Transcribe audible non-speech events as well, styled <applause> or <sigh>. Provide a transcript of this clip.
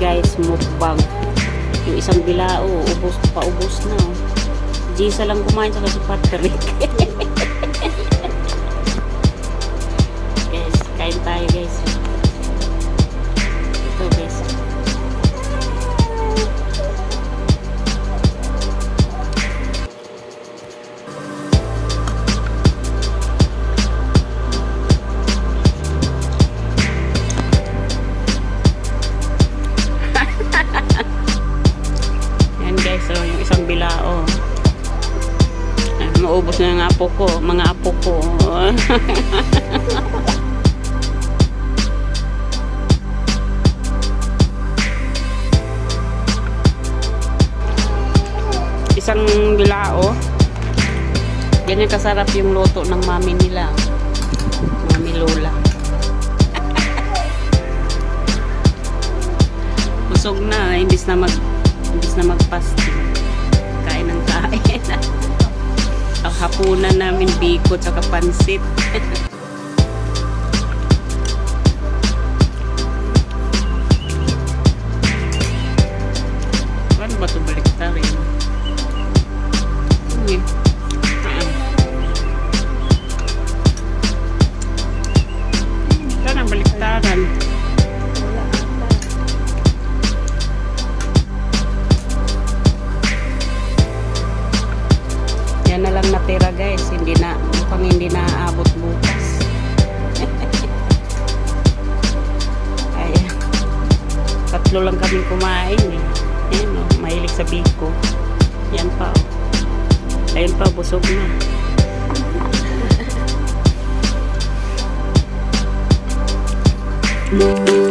guys, mukbang. Yung isang bilao, ubos, paubos na. Oh. Gisa lang kumain sa si Patrick. <laughs> isang bilao. Ay, maubos na yung apo ko, mga apo ko. <laughs> isang bilao. Ganyan kasarap yung luto ng mami nila. Mami Lola. <laughs> Busog na, imbis na mag imbis na mag-fasting. Biko tsaka pansit. <laughs> lang natira guys. Hindi na, mukhang hindi na aabot bukas. <laughs> Ayan. Tatlo lang kami kumain eh. Ayan o, mahilig sa biko. Yan pa o. Ayun pa, busog na. <laughs>